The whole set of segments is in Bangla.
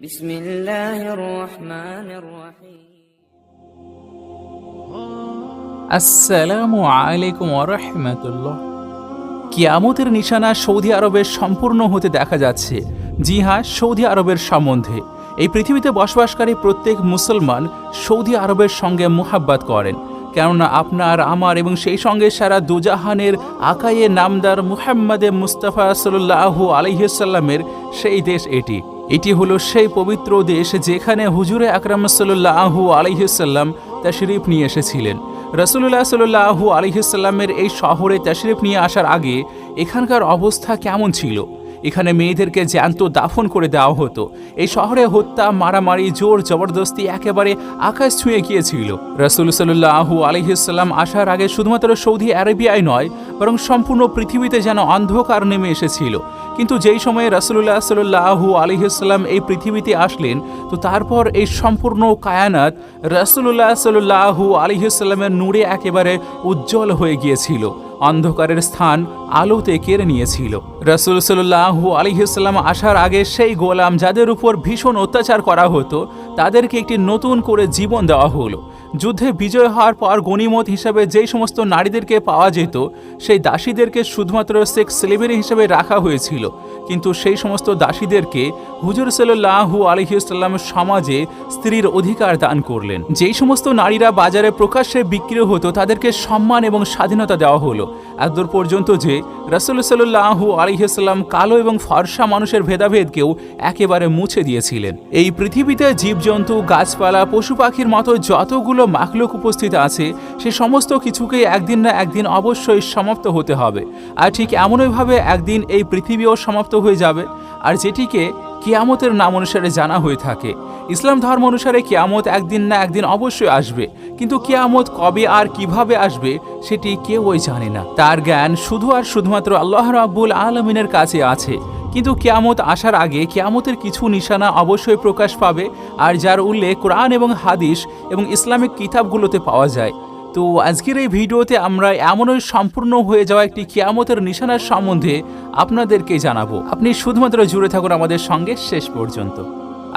بسم الله الرحمن الرحيم আসসালামু আলাইকুম আরহামতুল্লাহ কিয়ামতের নিশানা সৌদি আরবের সম্পূর্ণ হতে দেখা যাচ্ছে জি হ্যাঁ সৌদি আরবের সম্বন্ধে এই পৃথিবীতে বসবাসকারী প্রত্যেক মুসলমান সৌদি আরবের সঙ্গে মুহাব্বাত করেন কেননা আপনার আমার এবং সেই সঙ্গে সারা দুজাহানের আকায়ে নামদার মুহাম্মাদে মুস্তাফা সাল্লাহু আলহিসাল্লামের সেই দেশ এটি এটি হলো সেই পবিত্র দেশ যেখানে হুজুরে আকরাম সাল্লাহু আলহিসাল্লাম তাশরিফ নিয়ে এসেছিলেন। রসুল্লাহ সাল্লাহু আলহিসাল্লামের এই শহরে তাশরিফ নিয়ে আসার আগে এখানকার অবস্থা কেমন ছিল? এখানে মেয়েদেরকে জ্যান্ত দাফন করে দেওয়া হতো। এই শহরে হত্যা, মারামারি, জোর, জবরদস্তি একেবারে আকাশ ছুঁয়ে গিয়েছিল। রসুল সাল্লাহু আলহিসাল্লাম আসার আগে শুধুমাত্র সৌদি আরবিয়ায় নয় বরং সম্পূর্ণ পৃথিবীতে যেন অন্ধকার নেমে এসেছিল। কিন্তু যেই সময়ে রসুল্লাহ সাল্লাহু আলহিসাল্লাম এই পৃথিবীতে আসলেন, তো তারপর এই সম্পূর্ণ কায়ানাত রসুল্লাহ সাল্লাহু আলহিসাল্লামের নূরে একেবারে উজ্জ্বল হয়ে গিয়েছিল। অন্ধকারের স্থান আলোতে কেড়ে নিয়েছিল। রসুল সাল্লাহু আলহিসাল্লাম আসার আগে সেই গোলাম যাদের উপর ভীষণ অত্যাচার করা হতো, তাদেরকে একটি নতুন করে জীবন দেওয়া হলো। যুদ্ধে বিজয় হওয়ার পর গণিমত হিসাবে যেই সমস্ত নারীদেরকে পাওয়া যেত, সেই দাসীদেরকে শুধুমাত্র সেক্স সেলিব্রিটি হিসেবে রাখা হয়েছিল। কিন্তু সেই সমস্ত দাসীদেরকে হুজুর সাল্লাহু আলহিউসাল্লাম সমাজে স্ত্রীর অধিকার দান করলেন। যেই সমস্ত নারীরা বাজারে প্রকাশ্যে বিক্রি হতো, তাদেরকে সম্মান এবং স্বাধীনতা দেওয়া হলো। এতদূর পর্যন্ত যে রসুল সাল্লাহু আলহিউসাল্লাম কালো এবং ফর্সা মানুষের ভেদাভেদকেও একেবারে মুছে দিয়েছিলেন। এই পৃথিবীতে জীবজন্তু, গাছপালা, পশু পাখির মতো যতগুলো মাখলুক উপস্থিত আছে, সে সমস্ত কিছুকে একদিন না একদিন অবশ্যই সমাপ্ত হতে হবে। আর ঠিক এমনইভাবে একদিন এই পৃথিবীও সমাপ্ত হয়ে যাবে। আর যেটিকে কিয়ামতের নাম অনুসারে জানা হয়ে থাকে। ইসলাম ধর্ম অনুসারে কিয়ামত একদিন না একদিন অবশ্যই আসবে। কিন্তু কেয়ামত কবে আর কীভাবে আসবে, সেটি কেউই জানে না। তার জ্ঞান শুধু আর শুধুমাত্র আল্লাহ রাব্বুল আলমিনের কাছে আছে। কিন্তু কেয়ামত আসার আগে কেয়ামতের কিছু নিশানা অবশ্যই প্রকাশ পাবে, আর যার উল্লেখ কোরআন এবং হাদিস এবং ইসলামিক কিতাবগুলোতে পাওয়া যায়। তো আজকের এই ভিডিওতে আমরা এমনই সম্পূর্ণ হয়ে যাওয়া একটি কিয়ামতের নিশানার সম্বন্ধে আপনাদেরকে জানাব। আপনি শুধুমাত্র জুড়ে থাকুন আমাদের সঙ্গে শেষ পর্যন্ত।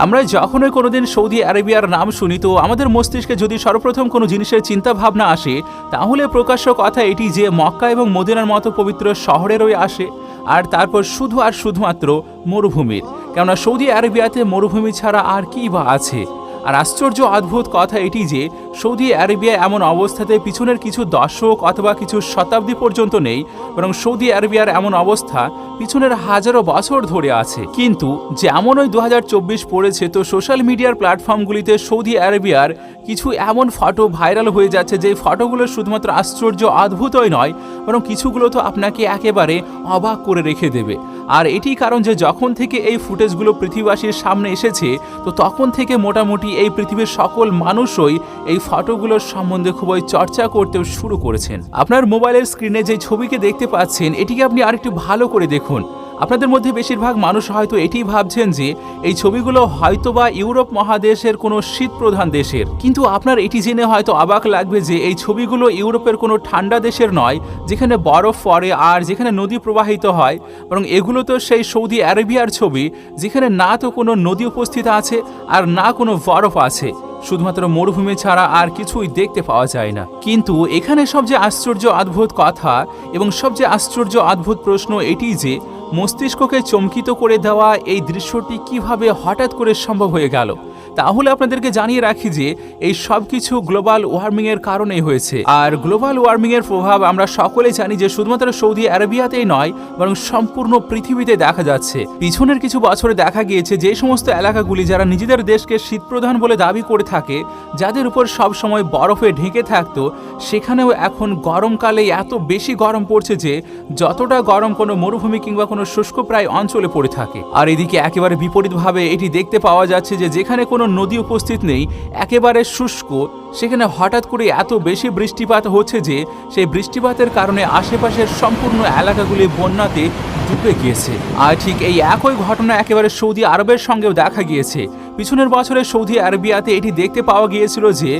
আমরা যখনই কোনোদিন সৌদি আরেবিয়ার নাম শুনি, তো আমাদের মস্তিষ্কে যদি সর্বপ্রথম কোনো জিনিসের চিন্তা ভাবনা আসে, তাহলে প্রকাশ্য কথা এটি যে মক্কা এবং মদিনার মতো পবিত্র শহরেরই আসে, আর তারপর শুধু আর শুধুমাত্র মরুভূমির। কেননা সৌদি আরবিয়াতে মরুভূমি ছাড়া আর কি বা আছে? আর আশ্চর্য অদ্ভুত কথা এটি যে সৌদি আরবিয়া এমন অবস্থাতে পিছনের কিছু দশক অথবা কিছু শতাব্দী পর্যন্ত নেই, বরং সৌদি আরবিয়ার এমন অবস্থা পিছনের হাজারো বছর ধরে আছে। কিন্তু যেমন ওই দু হাজার চব্বিশ পড়েছে, তো সোশ্যাল মিডিয়ার প্ল্যাটফর্মগুলিতে সৌদি আরবিয়ার কিছু এমন ফটো ভাইরাল হয়ে যাচ্ছে যে ফটোগুলো শুধুমাত্র আশ্চর্য অদ্ভুতই নয়, বরং কিছুগুলো তো আপনাকে একেবারে অবাক করে রেখে দেবে। আর এটি কারণ যে যখন থেকে এই ফুটেজগুলো পৃথিবীবাসীর সামনে এসেছে, তো তখন থেকে মোটামুটি এই পৃথিবীর সকল মানুষই এই ফটোগুলোর সম্বন্ধে খুবই চর্চা করতে শুরু করেছেন। আপনার মোবাইলের স্ক্রিনে যে ছবিকে দেখতে পাচ্ছেন, এটিকে আপনি আরেকটু ভালো করে দেখুন। আপনাদের মধ্যে বেশিরভাগ মানুষ হয়তো এটি ভাবছেন যে এই ছবিগুলো হয়তোবা ইউরোপ মহাদেশের কোনো শীত প্রধান দেশের। কিন্তু আপনার এটি জেনে হয়তো অবাক লাগবে যে এই ছবিগুলো ইউরোপের কোনো ঠান্ডা দেশের নয়, যেখানে বরফ পড়ে আর যেখানে নদী প্রবাহিত হয়, বরং এগুলো তো সেই সৌদি আরবিয়ার ছবি, যেখানে না তো কোনো নদী উপস্থিত আছে আর না কোনো বরফ আছে। শুধুমাত্র মরুভূমি ছাড়া আর কিছুই দেখতে পাওয়া যায় না। কিন্তু এখানে সবচেয়ে আশ্চর্য অদ্ভুত কথা এবং সবচেয়ে আশ্চর্য অদ্ভুত প্রশ্ন এটি যে মস্তিষ্ককে চমকিত করে দেওয়া এই দৃশ্যটি কীভাবে হঠাৎ করে সম্ভব হয়ে গেল? তাহলে আপনাদেরকে জানিয়ে রাখি যে এই সব কিছু গ্লোবাল ওয়ার্মিং এর কারণেই হয়েছে। আর গ্লোবাল ওয়ার্মিং এর প্রভাব আমরা সকলে জানি যে শুধুমাত্র সৌদি আরবিয়াতেই নয়, বরং সম্পূর্ণ পৃথিবীতে দেখা যাচ্ছে। পিছনের কিছু বছরে দেখা গিয়েছে যে সমস্ত এলাকাগুলি যারা নিজেদের দেশকে শীতপ্রধান বলে দাবি করে থাকে, যাদের উপর সব সময় বরফে ঢেকে থাকতো, সেখানেও এখন গরমকালে এত বেশি গরম পড়ছে যে যতটা গরম কোনো মরুভূমি কিংবা কোনো শুষ্ক প্রায় অঞ্চলে পড়ে থাকে। আর এদিকে একেবারে বিপরীতভাবে এটি দেখতে পাওয়া যাচ্ছে যে যেখানে কোনো নদী উপস্থিত নেই, একেবারে শুষ্ক। সেখানে হঠাৎ করে এত বেশি বৃষ্টিপাত হচ্ছে যে, সেই বৃষ্টিপাতের কারণে আশেপাশের সম্পূর্ণ এলাকাগুলি বন্যাতে ডুবে গিয়েছে। আর ঠিক এই একই ঘটনা একেবারে সৌদি আরবের সঙ্গেও দেখা গিয়েছে। পিছনের বছরে সৌদি আরবিয়াতে এটি দেখতে পাওয়া গিয়েছিল যে,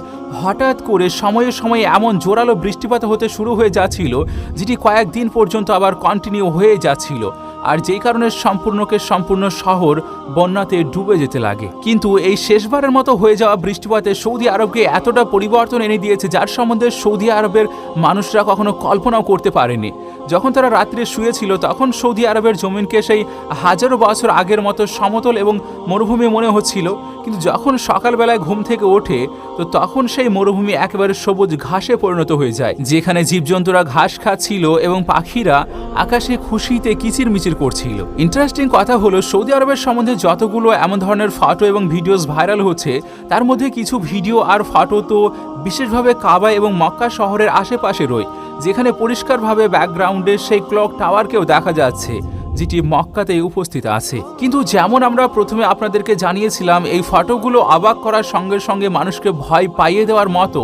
হঠাৎ করে সময়ে সময়ে এমন জোরালো বৃষ্টিপাত হতে শুরু হয়ে যাচ্ছিল, যেটি কয়েকদিন পর্যন্ত আবার কন্টিনিউ হয়ে যাচ্ছিল। আর যেই কারণে সম্পূর্ণকে সম্পূর্ণ শহর বন্যাতে ডুবে যেতে লাগে। কিন্তু এই শেষবারের মতো হয়ে যাওয়া বৃষ্টিপাতে সৌদি আরবকে এতটা পরিবর্তন এনে দিয়েছে, যার সম্বন্ধে সৌদি আরবের মানুষরা কখনো কল্পনাও করতে পারেনি। যখন তারা রাত্রে শুয়েছিল, তখন সৌদি আরবের জমিনকে সেই হাজারো বছর আগের মতো সমতল এবং মরুভূমি মনে হচ্ছিল। কিন্তু যখন সকালবেলায় ঘুম থেকে ওঠে, তো তখন সেই মরুভূমি একেবারে সবুজ ঘাসে পরিণত হয়ে যায়, যেখানে জীবজন্তুরা ঘাস খাচ্ছিল এবং পাখিরা আকাশে খুশিতে কিচিরমিচির করছিল। ইন্টারেস্টিং কথা হলো, সৌদি আরবের সম্বন্ধে যতগুলো এমন ধরনের ফটো এবং ভিডিওস ভাইরাল হচ্ছে, তার মধ্যে কিছু ভিডিও আর ফটো তো বিশেষভাবে কাবা এবং মক্কা শহরের আশেপাশে রয়। যেখানে পরিষ্কারভাবে ব্যাকগ্রাউন্ডে সেই ক্লক টাওয়ারকেও দেখা যাচ্ছে, যেটি মক্কাতে উপস্থিত আছে। কিন্তু যেমন আমরা প্রথমে আপনাদেরকে জানিয়েছিলাম, এই ফটোগুলো অবাক করার সঙ্গে সঙ্গে মানুষকে ভয় পাইয়ে দেওয়ার মতো,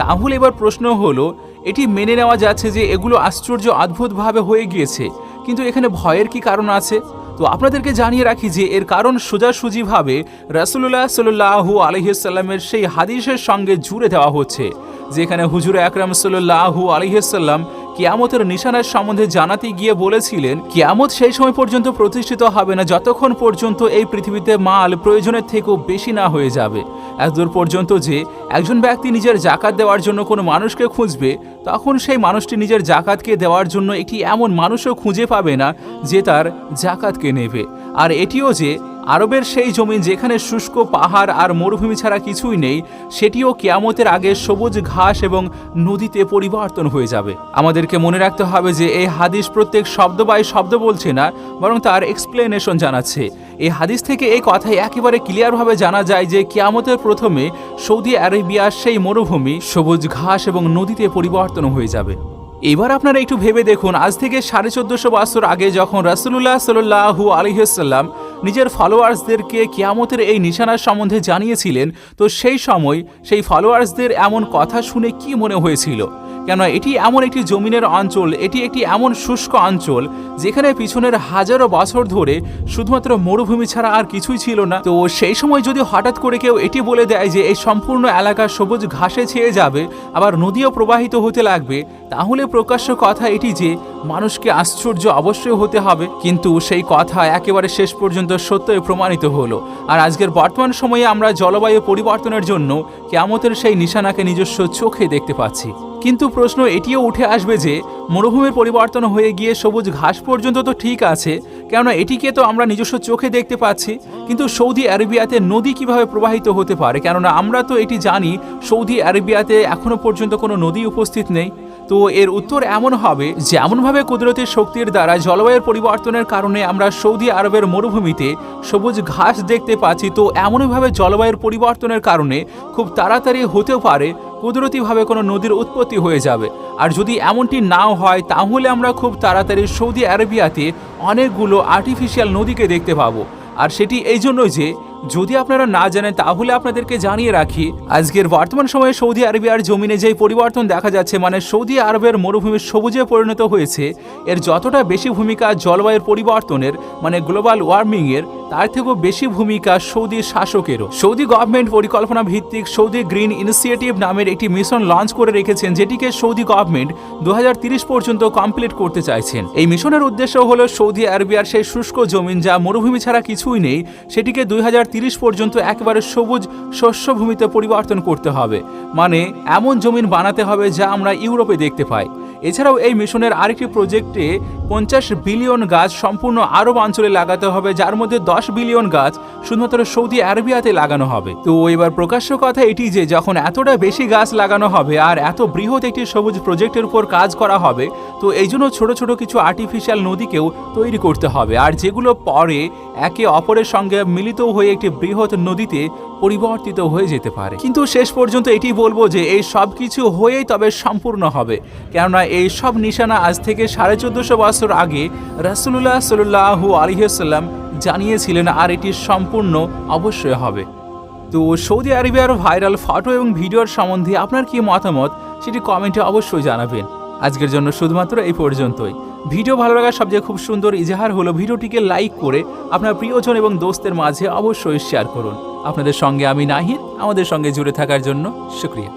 তাহলে এবার প্রশ্ন হলো, এটি মেনে নেওয়া যাচ্ছে যে এগুলো আশ্চর্য অদ্ভুতভাবে হয়ে গিয়েছে, কিন্তু এখানে ভয়ের কি কারণ আছে? তো আপনাদেরকে জানিয়ে রাখি যে এর কারণ সোজাসুজিভাবে রাসুল্লাহ সাল্লু আলহিসাল্লামের সেই হাদিসের সঙ্গে জুড়ে দেওয়া হচ্ছে, যেখানে হুজুর আকরাম সাল্লু আলহিসাল্লাম কিয়ামতের নিশানার সম্বন্ধে জানাতে গিয়ে বলেছিলেন, কিয়ামত সেই সময় পর্যন্ত প্রতিষ্ঠিত হবে না, যতক্ষণ পর্যন্ত এই পৃথিবীতে মাল প্রয়োজনের থেকেও বেশি না হয়ে যাবে। এতদূর পর্যন্ত যে একজন ব্যক্তি নিজের জাকাত দেওয়ার জন্য কোনো মানুষকে খুঁজবে, তখন সেই মানুষটি নিজের জাকাতকে দেওয়ার জন্য একটি এমন মানুষও খুঁজে পাবে না, যে তার জাকাতকে নেবে। আর এটিও যে আরবের সেই জমি যেখানে শুষ্ক পাহাড় আর মরুভূমি ছাড়া কিছুই নেই, সেটিও কেয়ামতের আগে সবুজ ঘাস এবং নদীতে পরিবর্তন হয়ে যাবে। আমাদেরকে মনে রাখতে হবে যে এই হাদিস প্রত্যেক শব্দ বাই শব্দ বলছে না, বরং তার এক্সপ্লেনেশন জানাচ্ছে। এই হাদিস থেকে এই কথাই একেবারে ক্লিয়ারভাবে জানা যায় যে কেয়ামতের প্রথমে সৌদি আরেবিয়ার সেই মরুভূমি সবুজ ঘাস এবং নদীতে পরিবর্তন হয়ে যাবে। এবার আপনারা একটু ভেবে দেখুন, আজ থেকে সাড়ে চোদ্দশো বছর আগে যখন রাসুল্লাহ সাল্লাহু আলহিসাল্লাম নিজের ফলোয়ার্সদেরকে কিয়ামতের এই নিশানার সম্বন্ধে জানিয়েছিলেন। তো সেই সময় সেই ফলোয়ার্সদের এমন কথা শুনে কি মনে হয়েছিল? কেন এটি এমন একটি জমিনের অঞ্চল, এটি একটি এমন শুষ্ক অঞ্চল, যেখানে পিছনের হাজারো বছর ধরে শুধুমাত্র মরুভূমি ছাড়া আর কিছুই ছিল না। তো সেই সময় যদি হঠাৎ করে কেউ এটি বলে দেয় যে এই সম্পূর্ণ এলাকা সবুজ ঘাসে ছেয়ে যাবে, আবার নদীও প্রবাহিত হতে লাগবে, তাহলে প্রকাশ্য কথা এটি যে মানুষকে আশ্চর্য অবশ্যই হতে হবে। কিন্তু সেই কথা একেবারে শেষ পর্যন্ত সত্যই প্রমাণিত হলো। আর আজকের বর্তমান সময়ে আমরা জলবায়ু পরিবর্তনের জন্য কেয়ামতের সেই নিশানাকে নিজস্ব চোখে দেখতে পাচ্ছি। কিন্তু প্রশ্ন এটিও উঠে আসবে যে, মরুভূমির পরিবর্তন হয়ে গিয়ে সবুজ ঘাস পর্যন্ত তো ঠিক আছে, কেননা এটিকে তো আমরা নিজস্ব চোখে দেখতে পাচ্ছি, কিন্তু সৌদি আরবিয়াতে নদী কীভাবে প্রবাহিত হতে পারে? কেননা আমরা তো এটি জানি, সৌদি আরবিয়াতে এখনও পর্যন্ত কোনো নদী উপস্থিত নেই। তো এর উত্তর এমন হবে যেমনভাবে কুদরতি শক্তির দ্বারা জলবায়ুর পরিবর্তনের কারণে আমরা সৌদি আরবের মরুভূমিতে সবুজ ঘাস দেখতে পাচ্ছি, তো এমনভাবে জলবায়ুর পরিবর্তনের কারণে খুব তাড়াতাড়ি হতেও পারে কুদরতিভাবে কোনো নদীর উৎপত্তি হয়ে যাবে। আর যদি এমনটি নাও হয়, তাহলে আমরা খুব তাড়াতাড়ি সৌদি আরবিয়াতে অনেকগুলো আর্টিফিশিয়াল নদীকে দেখতে পাবো। আর সেটি এই জন্যই যে যদি আপনারা না জানেন, তাহলে আপনাদেরকে জানিয়ে রাখি, আজকের বর্তমান সময়ে সৌদি আরবিয়ার জমিনে যেই পরিবর্তন দেখা যাচ্ছে মানে সৌদি আরবের মরুভূমি সবুজে পরিণত হয়েছে, এর যতটা বেশি ভূমিকা জলবায়ুর পরিবর্তনের মানে গ্লোবাল ওয়ার্মিংয়ের, তার থেকেও বেশি ভূমিকা সৌদি শাসকেরও। সৌদি গভর্নমেন্ট পরিকল্পনা ভিত্তিক সৌদি গ্রিন ইনিশিয়েটিভ নামের একটি মিশন লঞ্চ করে রেখেছেন, যেটিকে সৌদি গভর্নমেন্ট দু পর্যন্ত কমপ্লিট করতে চাইছেন। এই মিশনের উদ্দেশ্য হলো সৌদি আরবিয়ার সেই শুষ্ক জমিন, যা মরুভূমি ছাড়া কিছুই নেই, সেটিকে দুই হাজার পর্যন্ত একেবারে সবুজ শস্যভূমিতে পরিবর্তন করতে হবে। মানে এমন জমিন বানাতে হবে যা আমরা ইউরোপে দেখতে পাই। এছাড়াও এই মিশনের আরেকটি প্রজেক্টে পঞ্চাশ বিলিয়ন গাছ সম্পূর্ণ আরব অঞ্চলে লাগাতে হবে, যার মধ্যে দশ বিলিয়ন গাছ শুধুমাত্র সৌদি আরবিয়াতে লাগানো হবে। তো এবার প্রকাশ্য কথা এটি যে, যখন এতটা বেশি গাছ লাগানো হবে আর এত বৃহৎ একটি সবুজ প্রজেক্টের উপর কাজ করা হবে, তো এই জন্য ছোটো ছোটো কিছু আর্টিফিশিয়াল নদীকেও তৈরি করতে হবে। আর যেগুলো পরে একে অপরের সঙ্গে মিলিত হয়ে একটি বৃহৎ নদীতে পরিবর্তিত হয়ে যেতে পারে। কিন্তু শেষ পর্যন্ত এটি বলব যে, এই সব কিছু হয়েই তবে সম্পূর্ণ হবে। কেননা এই সব নিশানা আজ থেকে সাড়ে চোদ্দশো বছর আগে রাসুল্লাহ সাল্লাহু আলহিসাল্লাম জানিয়েছিলেন, আর এটি সম্পূর্ণ অবশ্যই হবে। তো সৌদি আরবিয়ার ভাইরাল ফটো এবং ভিডিওর সম্বন্ধে আপনার কি মতামত, সেটি কমেন্টে অবশ্যই জানাবেন। আজকের জন্য শুধুমাত্র এই পর্যন্তই। ভিডিও ভালো লাগার সবচেয়ে খুব সুন্দর ইজাহার হলো ভিডিওটিকে লাইক করে আপনার প্রিয়জন এবং দোস্তের মাঝে অবশ্যই শেয়ার করুন। আপনাদের সঙ্গে আমি নাহিদ, আমাদের সঙ্গে জুড়ে থাকার জন্য শুক্রিয়া।